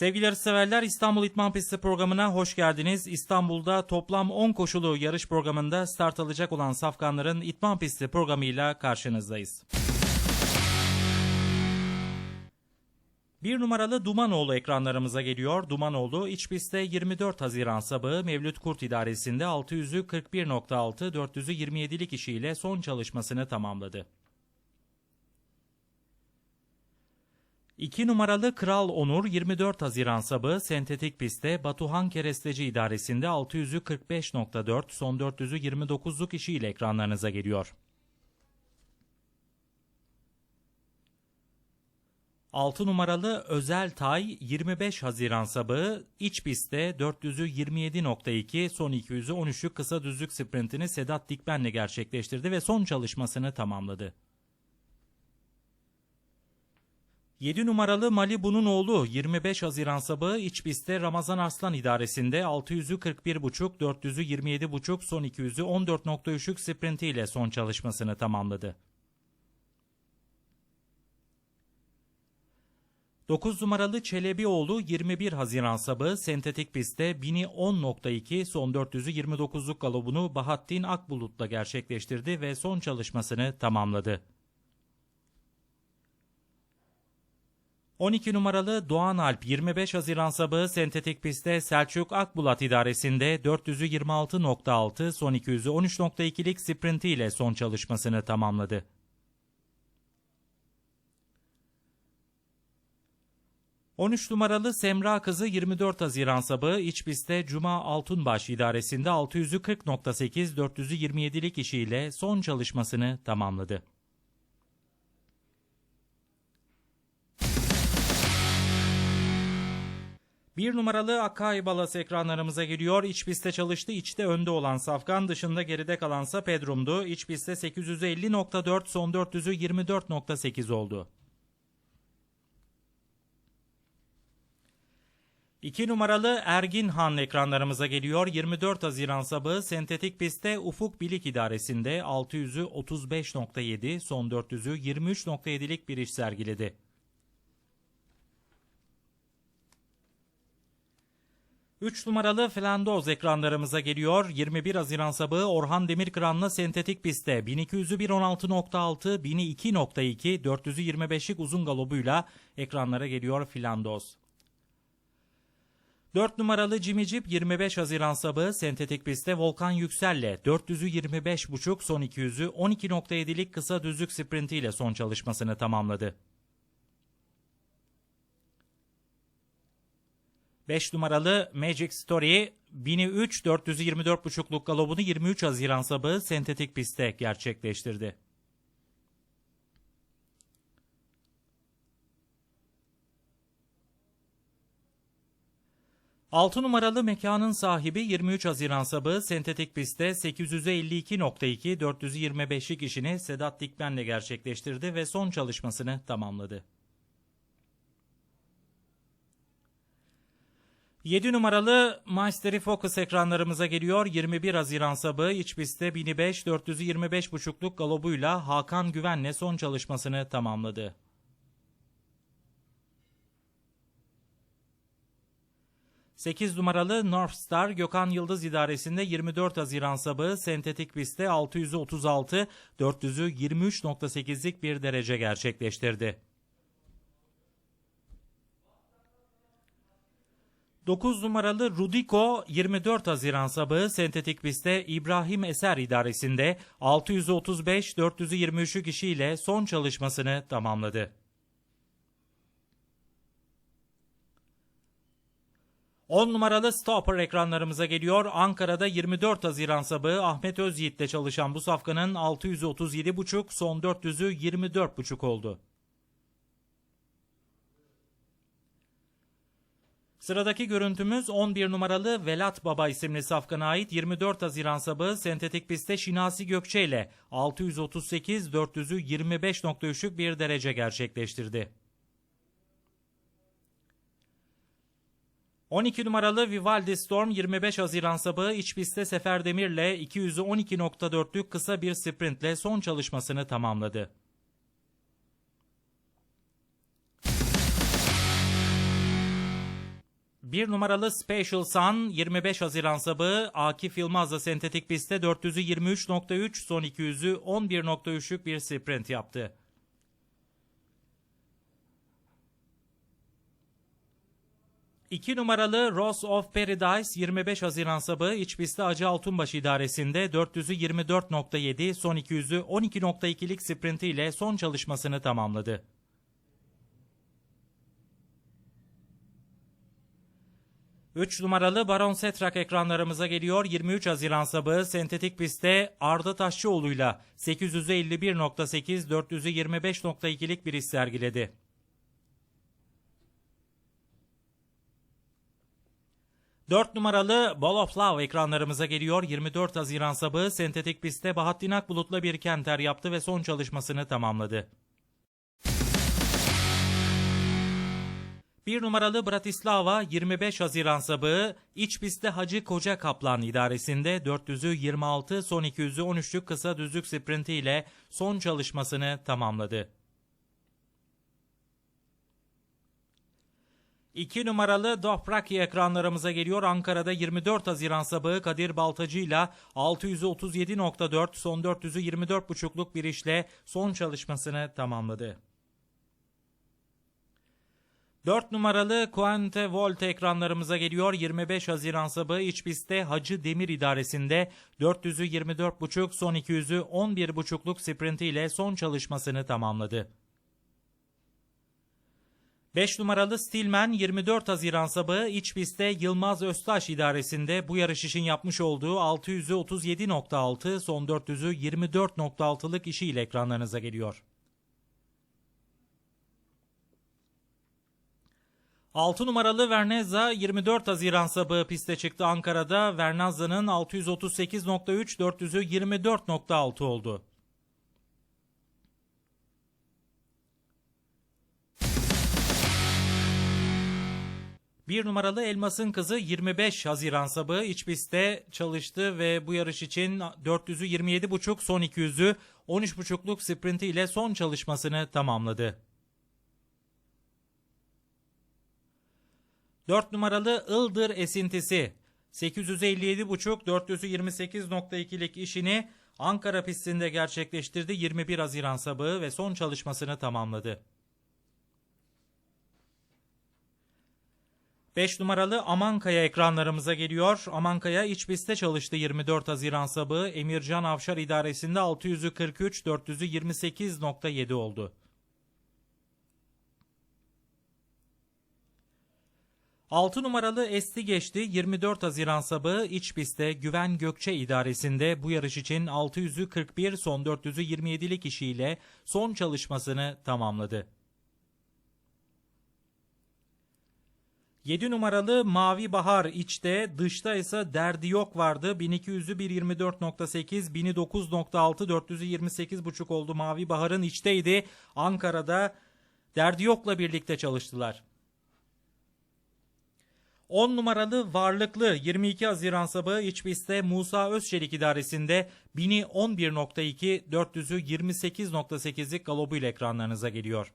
Sevgili yarışseverler İstanbul İtman Pisti programına hoş geldiniz. İstanbul'da toplam 10 koşulu yarış programında start alacak olan safkanların İtman Pisti programıyla karşınızdayız. Bir numaralı Dumanoğlu ekranlarımıza geliyor. Dumanoğlu iç pistte 24 Haziran sabahı Mevlüt Kurt idaresinde 600'ü 41.6 400'ü 27'lik işiyle son çalışmasını tamamladı. 2 numaralı Kral Onur 24 Haziran sabahı sentetik pistte Batuhan Keresteci idaresinde 600'ü 45.4 son 400'ü 29'luk işiyle ekranlarınıza geliyor. 6 numaralı Özel Tay 25 Haziran sabahı iç pistte 400'ü 27.2 son 200'ü 13'lük kısa düzlük sprintini Sedat Dikmen'le gerçekleştirdi ve son çalışmasını tamamladı. 7 numaralı Malibu'nun oğlu 25 Haziran sabahı iç pistte Ramazan Arslan idaresinde 600'ü 41.5, 400'ü 27.5, son 200'ü 14.3'lük sprintiyle son çalışmasını tamamladı. 9 numaralı Çelebioğlu 21 Haziran sabahı sentetik pistte 1000'i 10.2 son 400'ü 29'luk galobunu Bahattin Akbulut'la gerçekleştirdi ve son çalışmasını tamamladı. 12 numaralı Doğan Alp 25 Haziran sabahı sentetik pistte Selçuk Akbulat idaresinde 400'ü 26.6 son 200'ü 13.2'lik sprintiyle son çalışmasını tamamladı. 13 numaralı Semra Kızı 24 Haziran sabahı iç pistte Cuma Altunbaş idaresinde 600'ü 40.8 400'ü 27'lik işiyle son çalışmasını tamamladı. Bir numaralı Akai Balas ekranlarımıza geliyor. İç pistte çalıştı. İçte önde olan Safkan dışında geride kalansa Pedrum'du. İç pistte 850.4 son 400'ü 24.8 oldu. 2 numaralı Ergin Han ekranlarımıza geliyor. 24 Haziran sabahı sentetik pistte Ufuk Bilik idaresinde 600'ü 35.7 son 400'ü 23.7'lik bir iş sergiledi. Üç numaralı Flandoz ekranlarımıza geliyor. 21 Haziran sabahı Orhan Demirkıran'la sentetik pistte 1200'ü 1.16.6, 1000'i 2.2, 400'ü 25'lik uzun galobuyla ekranlara geliyor Flandoz. 4 numaralı Jimmy Jeep 25 Haziran sabahı sentetik pistte Volkan Yüksel'le 400'ü 25.5 son 200'ü 12.7'lik kısa düzlük sprintiyle son çalışmasını tamamladı. 5 numaralı Magic Story 1000'i 3 424.5'luk galobunu 23 Haziran sabahı sentetik pistte gerçekleştirdi. 6 numaralı mekanın sahibi 23 Haziran sabahı sentetik pistte 852.2 425'lik işini Sedat Dikmen'le gerçekleştirdi ve son çalışmasını tamamladı. 7 numaralı Mastery Focus ekranlarımıza geliyor. 21 Haziran sabahı iç pistte 1005 425.5'luk galobuyla Hakan Güven'le son çalışmasını tamamladı. 8 numaralı North Star Gökhan Yıldız idaresinde 24 Haziran sabahı sentetik pistte 636 400'ü 23.8'lik bir derece gerçekleştirdi. 9 numaralı Rudiko 24 Haziran sabahı sentetik pistte İbrahim Eser idaresinde 635 423 kişiyle son çalışmasını tamamladı. 10 numaralı Stopper ekranlarımıza geliyor. Ankara'da 24 Haziran sabahı Ahmet Özyiğit'le çalışan bu safkanın 637.5 son 400'ü 24.5 oldu. Sıradaki görüntümüz 11 numaralı Velat Baba isimli safkana ait 24 Haziran sabahı sentetik pistte Şinasi Gökçe ile 638 400'ü 25.3'lük bir derece gerçekleştirdi. 12 numaralı Vivaldi Storm 25 Haziran sabahı iç pistte Sefer Demir'le 200'ü 12.4'lük kısa bir sprintle son çalışmasını tamamladı. Bir numaralı Special Sun 25 Haziran sabahı Akif Yılmaz'la sentetik pistte 400'ü 23.3 son 200'ü 11.3'lük bir sprint yaptı. İki numaralı Rose of Paradise 25 Haziran sabahı iç pistte Acı Altunbaş idaresinde 400'ü 24.7 son 200'ü 12.2'lik sprintiyle son çalışmasını tamamladı. Üç numaralı Baron Setrak ekranlarımıza geliyor. 23 Haziran sabahı sentetik pistte Arda Taşçıoğlu'yla 800'ü 51.8, 400'ü 25.2'lik bir iş sergiledi. Dört numaralı Ball of Love ekranlarımıza geliyor. 24 Haziran sabahı sentetik pistte Bahattin Akbulut'la bir kenter yaptı ve son çalışmasını tamamladı. Bir numaralı Bratislava 25 Haziran sabahı iç pistte Hacı Koca Kaplan idaresinde 400'ü 26 son 200'ü 13'lük kısa düzlük sprinti ile son çalışmasını tamamladı. 2 numaralı Dothraki ekranlarımıza geliyor. Ankara'da 24 Haziran sabahı Kadir Baltacı ile 637.4 son 400'ü 24.5'luk bir işle son çalışmasını tamamladı. 4 numaralı Quante Volt ekranlarımıza geliyor. 25 Haziran sabahı iç pistte Hacı Demir idaresinde 400'ü 24.5 son 200'ü 11.5'luk sprinti ile son çalışmasını tamamladı. 5 numaralı Stillman 24 Haziran sabahı iç pistte Yılmaz Öztaş idaresinde bu yarış için yapmış olduğu 600'ü 37.6 son 400'ü 24.6'lık işiyle ekranlarınıza geliyor. 6 numaralı Vernezza 24 Haziran sabahı piste çıktı Ankara'da. Vernazza'nın 638.3 400'ü 24.6 oldu. Bir numaralı Elmas'ın kızı 25 Haziran sabahı iç pistte çalıştı ve bu yarış için 400'ü 27.5 son 200'ü 13.5'luk sprinti ile son çalışmasını tamamladı. 4 numaralı Ildır esintisi 857.5 428.2'lik işini Ankara pistinde gerçekleştirdi 21 Haziran sabahı ve son çalışmasını tamamladı. 5 numaralı Amankaya ekranlarımıza geliyor. Amankaya iç pistte çalıştı 24 Haziran sabahı. Emircan Avşar idaresinde 600'ü 43, 400'ü 28.7 oldu. 6 numaralı Esti geçti 24 Haziran sabahı iç pistte Güven Gökçe idaresinde bu yarış için 600'ü 41 son 400'ü 27'lik işiyle son çalışmasını tamamladı. 7 numaralı Mavi Bahar içte, dışta ise Derdi Yok vardı. 1200'ü 1.24.8, 1000'i 9.6, 400'ü 28.5 oldu. Mavi Bahar'ın içteydi. Ankara'da Derdi Yok'la birlikte çalıştılar. 10 numaralı Varlıklı 22 Haziran sabahı iç pistte Musa Özçelik idaresinde 1000'i 11.2, 400'ü 28.8'lik galobuyla ekranlarınıza geliyor.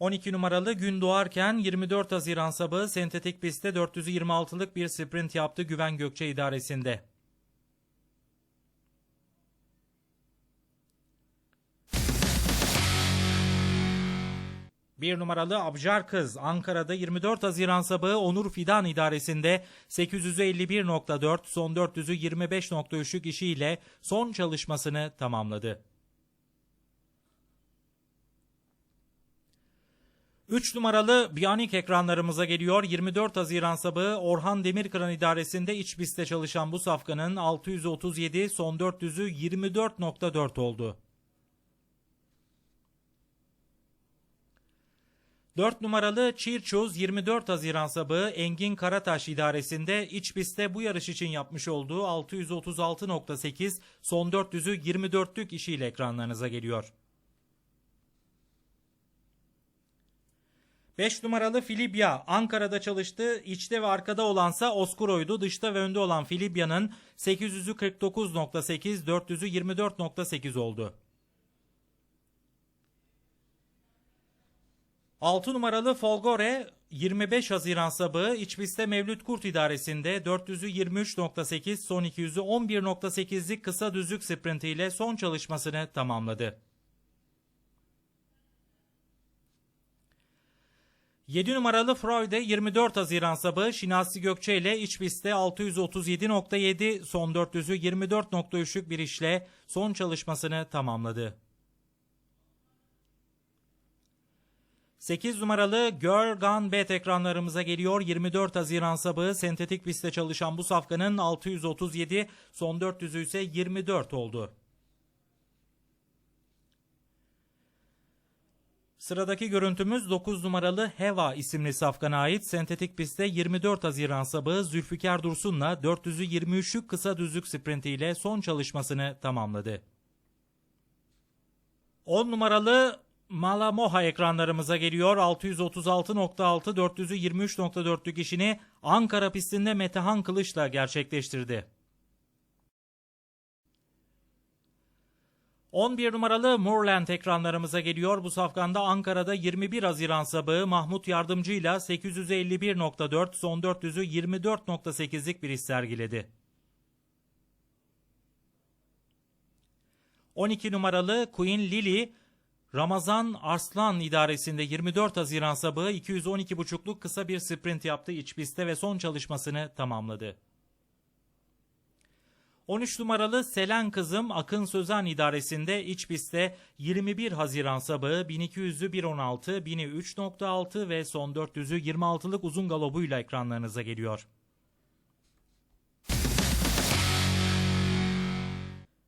12 numaralı gün doğarken 24 Haziran sabahı sentetik pistte 426'lık bir sprint yaptı Güven Gökçe idaresinde. Bir numaralı Abjar Kız Ankara'da 24 Haziran sabahı Onur Fidan idaresinde 851.4 son 400'ü 25.3'lük işiyle son çalışmasını tamamladı. 3 numaralı Bionic ekranlarımıza geliyor. 24 Haziran sabahı Orhan Demirkıran idaresinde iç pistte çalışan bu safkanın 637 son 400'ü 24.4 oldu. 4 numaralı Çirçoz 24 Haziran sabahı Engin Karataş idaresinde iç pistte bu yarış için yapmış olduğu 636.8 son 400'ü 24'lük işiyle ekranlarınıza geliyor. 5 numaralı Filibya Ankara'da çalıştı. İçte ve arkada olansa Oskuro'ydu. Dışta ve önde olan Filibya'nın 800'ü 49.8, 400'ü 24.8 oldu. 6 numaralı Folgore 25 Haziran sabahı iç pistte Mevlüt Kurt idaresinde 400'ü 23.8 son 200'ü 11.8'lik kısa düzlük sprintiyle son çalışmasını tamamladı. 7 numaralı Freude 24 Haziran sabahı Şinasi Gökçe ile iç pistte 637.7 son 400'ü 24.3'lük bir işle son çalışmasını tamamladı. 8 numaralı Girl Gun Bet ekranlarımıza geliyor. 24 Haziran sabahı sentetik pistte çalışan bu safkanın 637, son 400'ü ise 24 oldu. Sıradaki görüntümüz 9 numaralı Heva isimli safkana ait sentetik pistte 24 Haziran sabahı Zülfikar Dursun'la 400'ü 23'lük kısa düzlük sprintiyle son çalışmasını tamamladı. 10 numaralı Malamoha ekranlarımıza geliyor. 636.6 400'ü 23.4'lük işini Ankara pistinde Metehan Kılıç'la gerçekleştirdi. 11 numaralı Moorland ekranlarımıza geliyor. Bu safkanda Ankara'da 21 Haziran sabahı Mahmut Yardımcı'yla 851.4 son 400'ü 24.8'lik bir iş sergiledi. 12 numaralı Queen Lily Ramazan Arslan idaresinde 24 Haziran sabahı 212.5'luk kısa bir sprint yaptı iç pistte ve son çalışmasını tamamladı. 13 numaralı Selen Kızım Akın Sözen idaresinde iç pistte 21 Haziran sabahı 1200'ü 1.16, 1000'i 3.6 ve son 400'ü 26'lık uzun galobuyla ekranlarınıza geliyor.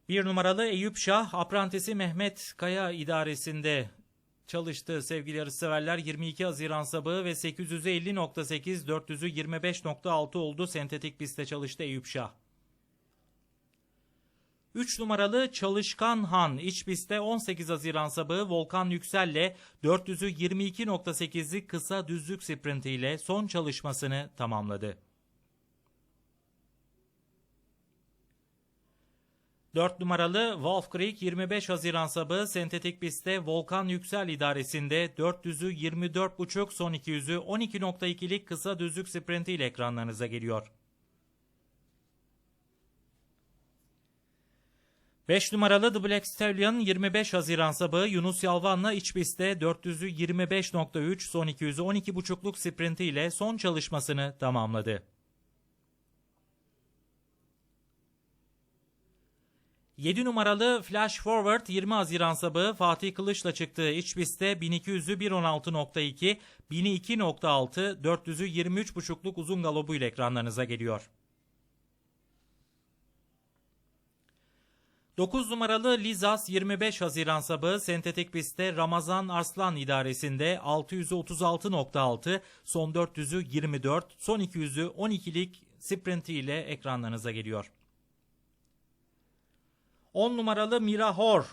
Bir numaralı Eyüp Şah, aprantesi Mehmet Kaya idaresinde çalıştı sevgili yarışseverler. 22 Haziran sabahı ve 850.8, 400'ü 25.6 oldu. Sentetik pistte çalıştı Eyüp Şah. 3 numaralı Çalışkan Han iç pistte 18 Haziran sabahı Volkan Yüksel'le 400'ü 22.8'lik kısa düzlük sprintiyle son çalışmasını tamamladı. 4 numaralı Wolf Creek 25 Haziran sabahı sentetik pistte Volkan Yüksel idaresinde 400'ü 24.5 son 200'ü 12.2'lik kısa düzlük sprintiyle ekranlarınıza geliyor. 5 numaralı The Black Stallion 25 Haziran sabahı Yunus Yalvan'la iç pistte 400'ü 25.3 son 200'ü 12.5'luk sprintiyle son çalışmasını tamamladı. 7 numaralı Flash Forward 20 Haziran sabahı Fatih Kılıç'la çıktığı iç pistte 1200'ü 1.16.2, 1000'i 2.6, 400'ü 23.5'luk uzun galobuyla ekranlarınıza geliyor. 9 numaralı Lizas 25 Haziran sabahı sentetik pistte Ramazan Arslan idaresinde 636.6, son 400'ü 24, son 200'ü 12'lik sprinti ile ekranlarınıza geliyor. 10 numaralı Mirahor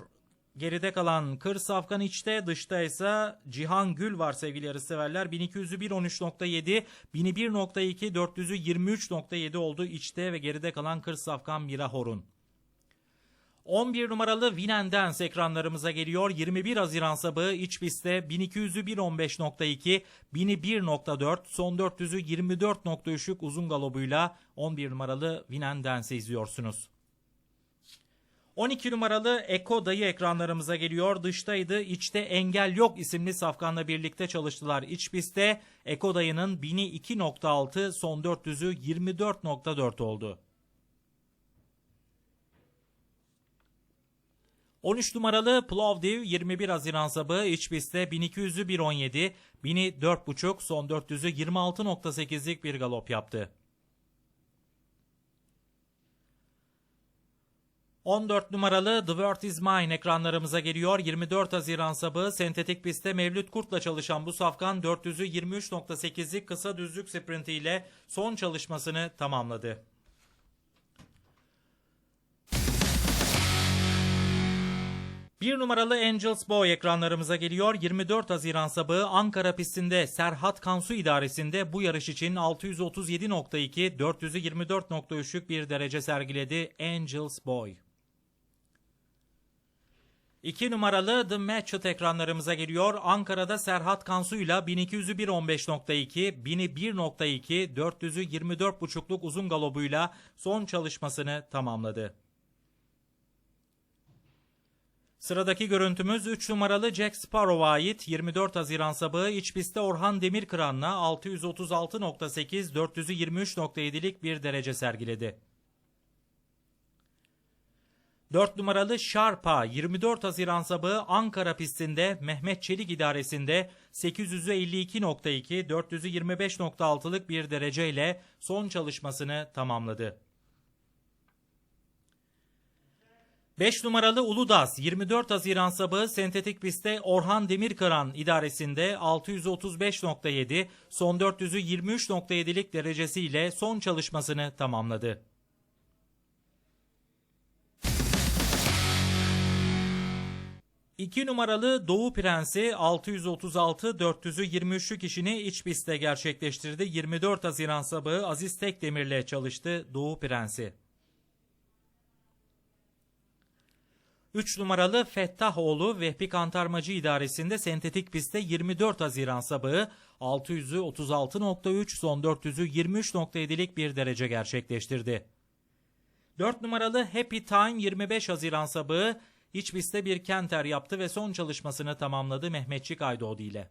Geride kalan Kır Safkan içte, dışta ise Cihan Gül var sevgili yarışseverler. 1200'ü 1.13.7, 1000'i 1.2, 400'ü 23.7 oldu içte ve geride kalan Kır Safkan Mirahor'un. 11 numaralı Vinendens ekranlarımıza geliyor. 21 Haziran sabahı iç pistte 1200'ü 1.15.2, 1000'i 1.4, son 400'ü 24.3'lük uzun galobuyla 11 numaralı Vinendens'i izliyorsunuz. 12 numaralı Eko Dayı ekranlarımıza geliyor. Dıştaydı, içte Engel Yok isimli safkanla birlikte çalıştılar. İç pistte Eko Dayı'nın 1000'i 2.6, son 400'ü 24.4 oldu. 13 numaralı Plovdiv 21 Haziran sabahı iç pistte 1200'ü 1.17, 1000'i 4.5, son 400'ü 26.8'lik bir galop yaptı. 14 numaralı The World Is Mine ekranlarımıza geliyor. 24 Haziran sabahı sentetik pistte Mevlüt Kurt'la çalışan bu safkan 400'ü 23.8'lik kısa düzlük sprintiyle son çalışmasını tamamladı. Bir numaralı Angels Boy ekranlarımıza geliyor. 24 Haziran sabahı Ankara pistinde Serhat Kansu idaresinde bu yarış için 637.2, 400'ü 24.3'lük bir derece sergiledi Angels Boy. 2 numaralı The Matchet ekranlarımıza geliyor. Ankara'da Serhat Kansu'yla 1200'ü 1.15.2, 1000'i 1.2, 400'ü 24.5'luk uzun galobuyla son çalışmasını tamamladı. Sıradaki görüntümüz 3 numaralı Jack Sparrow'a ait 24 Haziran sabahı iç pistte Orhan Demirkıran'la 636.8 400'ü 23.7'lik bir derece sergiledi. 4 numaralı Şarpa 24 Haziran sabahı Ankara pistinde Mehmet Çelik idaresinde 800'ü 52.2 400'ü 25.6'lık bir dereceyle son çalışmasını tamamladı. 5 numaralı Uludağ 24 Haziran sabahı sentetik pistte Orhan Demirkıran idaresinde 635.7 son 400'ü 23.7'lik derecesiyle son çalışmasını tamamladı. 2 numaralı Doğu Prensi 636 400'ü 23'lük işini iç pistte gerçekleştirdi. 24 Haziran sabahı Aziz Tekdemir'le çalıştı Doğu Prensi. 3 numaralı Fettahoğlu Vehbi Kantarmacı idaresinde sentetik pistte 24 Haziran sabahı 600'ü 36.3 son 400'ü 23.7'lik bir derece gerçekleştirdi. 4 numaralı Happy Time 25 Haziran sabahı iç pistte bir kenter yaptı ve son çalışmasını tamamladı Mehmetçik Aydoğdu ile.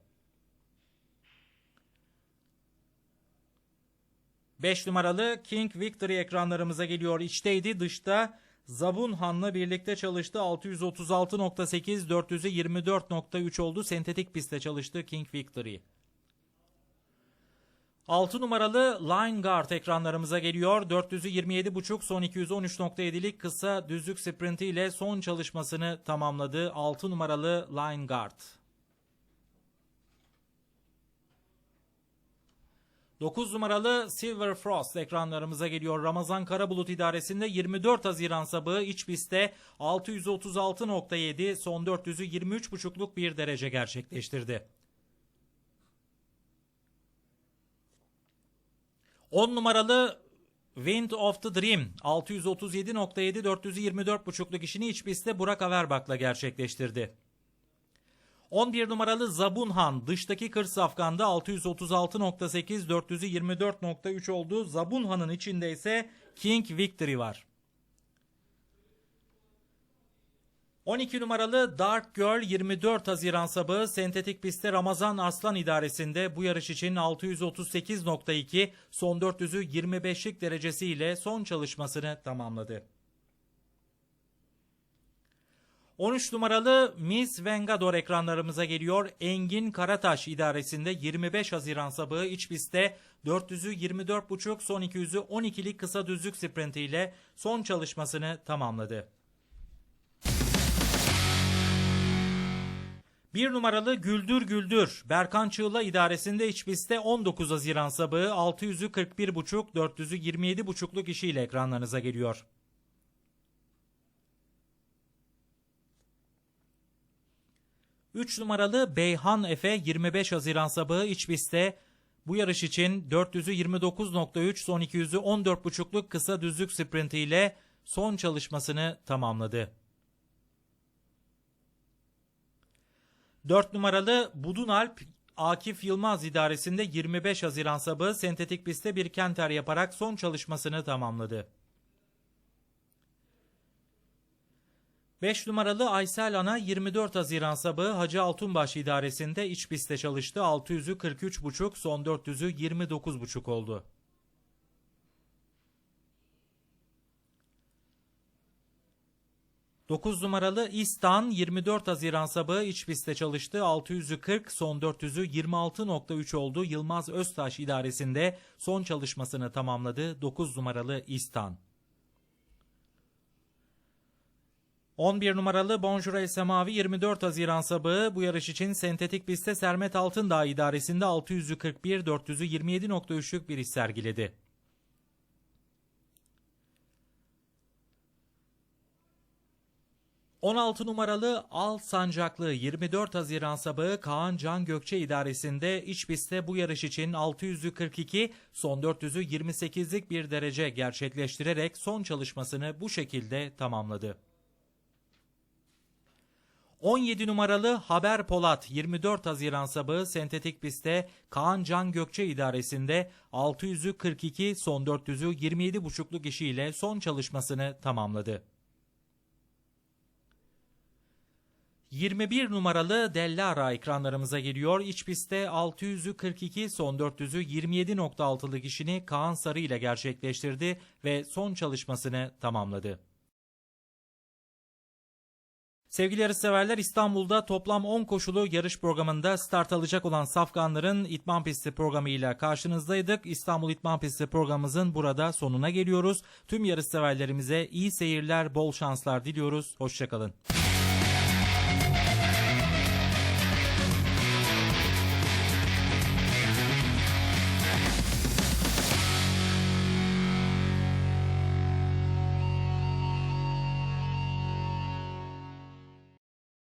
5 numaralı King Victory ekranlarımıza geliyor. İçteydi dışta Zabun Han'la birlikte çalıştı. 636.8 400'ü 24.3 oldu. Sentetik pistte çalıştı King Victory. 6 numaralı Line Guard ekranlarımıza geliyor. 400'ü 27.5 son 213.7'lik kısa düzlük sprinti ile son çalışmasını tamamladı. 6 numaralı Line Guard. 9 numaralı Silver Frost ekranlarımıza geliyor. Ramazan Karabulut idaresinde 24 Haziran sabahı iç pistte 636.7 son 400'ü 23.5'luk bir derece gerçekleştirdi. 10 numaralı Wind of the Dream 637.7 424.5'luk işini iç pistte Burak Averbak'la gerçekleştirdi. 11 numaralı Zabunhan dıştaki kır safkanda 636.8 400'ü 24.3 oldu. Zabunhan'ın içinde ise King Victory var. 12 numaralı Dark Girl 24 Haziran sabahı sentetik pistte Ramazan Arslan idaresinde bu yarış için 638.2 son 400'ü 25'lik derecesiyle son çalışmasını tamamladı. 13 numaralı Miss Vengador ekranlarımıza geliyor. Engin Karataş idaresinde 25 Haziran sabahı iç pistte 400'ü 24.5 son 200'ü 12'lik kısa düzlük sprintiyle son çalışmasını tamamladı. Bir numaralı Güldür Güldür Berkan Çığla idaresinde iç pistte 19 Haziran sabahı 600'ü 41.5 400'ü 27.5'luk işiyle ekranlarınıza geliyor. Üç numaralı Beyhan Efe 25 Haziran sabahı iç pistte bu yarış için 400'ü 29.3 son 200'ü 14.5'luk kısa düzlük sprintiyle son çalışmasını tamamladı. 4 numaralı Budunalp Akif Yılmaz idaresinde 25 Haziran sabahı sentetik pistte bir kenter yaparak son çalışmasını tamamladı. 5 numaralı Aysel Ana 24 Haziran sabahı Hacı Altunbaş idaresinde iç pistte çalıştı. 600'ü 43.5 son 400'ü 29.5 oldu. 9 numaralı İstan 24 Haziran sabahı iç pistte çalıştı. 600'ü 40 son 400'ü 26.3 oldu. Yılmaz Öztaş idaresinde son çalışmasını tamamladı. 9 numaralı İstan. 11 numaralı Bonjour El Semavi 24 Haziran sabahı bu yarış için sentetik pistte Sermet Altındağ idaresinde 600'ü 41 400'ü 27.3'lük bir iş sergiledi. 16 numaralı Al Sancaklı 24 Haziran sabahı Kaan Can Gökçe idaresinde iç pistte bu yarış için 600'ü 42 son 400'ü 28'lik bir derece gerçekleştirerek son çalışmasını bu şekilde tamamladı. 17 numaralı Haber Polat 24 Haziran sabahı sentetik pistte Kaan Can Gökçe idaresinde 600'ü 42 son 400'ü 27,5'luk işiyle son çalışmasını tamamladı. 21 numaralı Dellara ekranlarımıza geliyor. İç pistte 600'ü 42 son 400'ü 27.6'lık işini Kaan Sarı ile gerçekleştirdi ve son çalışmasını tamamladı. Sevgili yarışseverler İstanbul'da toplam 10 koşulu yarış programında start alacak olan safkanların İtman Pisti programıyla karşınızdaydık. İstanbul İtman Pisti programımızın burada sonuna geliyoruz. Tüm yarışseverlerimize iyi seyirler, bol şanslar diliyoruz. Hoşçakalın.